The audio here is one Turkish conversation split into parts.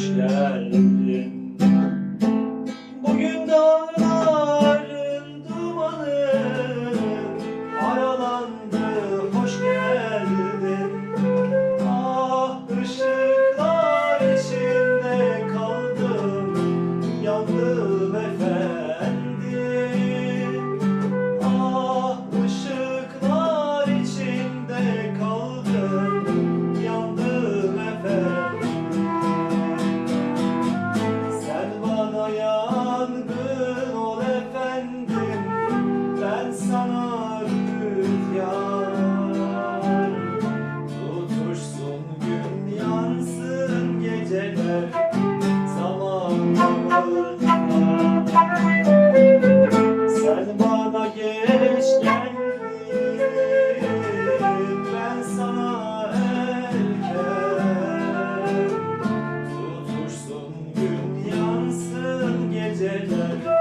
hoş better.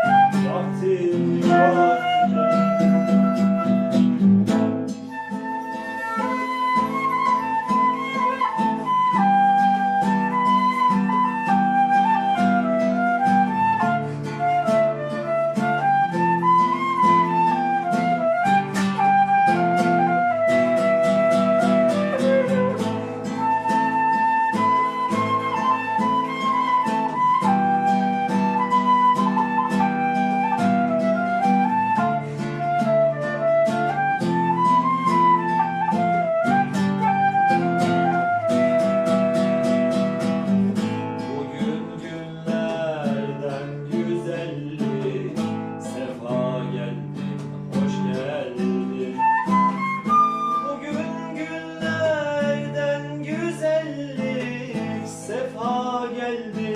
daha geldi.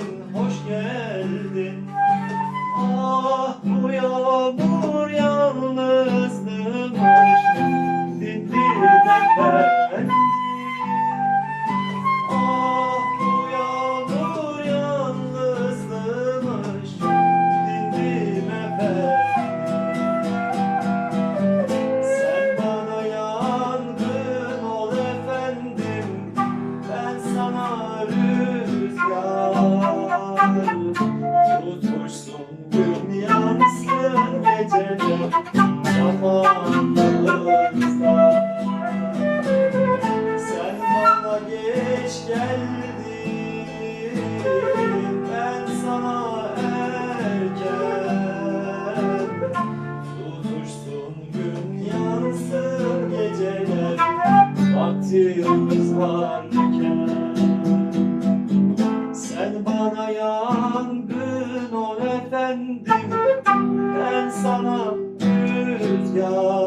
geldin ben sana erken gün yansın geceler Vakti yıldızlar Sen bana yangın ol efendim Ben sana rüzgar